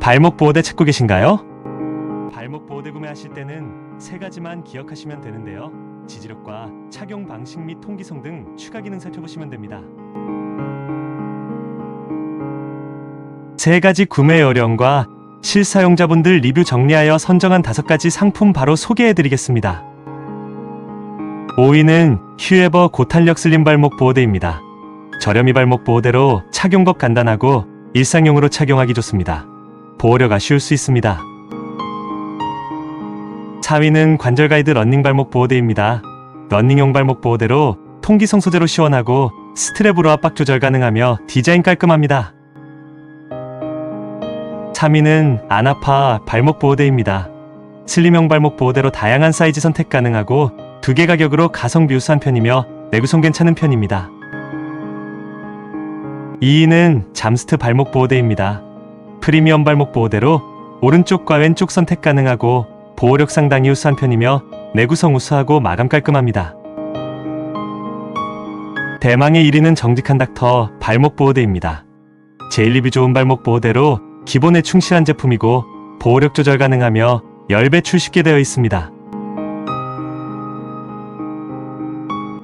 발목 보호대 찾고 계신가요? 발목 보호대 구매하실 때는 세 가지만 기억하시면 되는데요. 지지력과 착용 방식 및 통기성 등 추가 기능 살펴보시면 됩니다. 세 가지 구매 요령과 실사용자분들 리뷰 정리하여 선정한 다섯 가지 상품 바로 소개해 드리겠습니다. 5위는 휴에버 고탄력 슬림 발목 보호대입니다. 저렴이 발목 보호대로 착용법 간단하고 일상용으로 착용하기 좋습니다. 보호력 아쉬울 수 있습니다. 4위는 관절 가이드 런닝 발목 보호대입니다. 런닝용 발목 보호대로 통기성 소재로 시원하고 스트랩으로 압박 조절 가능하며 디자인 깔끔합니다. 3위는 아나파 발목 보호대입니다. 슬림형 발목 보호대로 다양한 사이즈 선택 가능하고 두 개 가격으로 가성비 우수한 편이며 내구성 괜찮은 편입니다. 2위는 잠스트 발목 보호대입니다. 프리미엄 발목 보호대로 오른쪽과 왼쪽 선택 가능하고 보호력 상당히 우수한 편이며 내구성 우수하고 마감 깔끔합니다. 대망의 1위는 정직한 닥터 발목 보호대입니다. 제일 리뷰 좋은 발목 보호대로 기본에 충실한 제품이고 보호력 조절 가능하며 열배출 쉽게 되어 있습니다.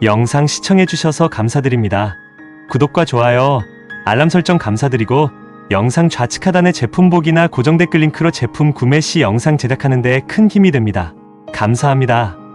영상 시청해주셔서 감사드립니다. 구독과 좋아요, 알람 설정 감사드리고 영상 좌측 하단의 제품 보기나 고정 댓글 링크로 제품 구매 시 영상 제작하는 데 큰 힘이 됩니다. 감사합니다.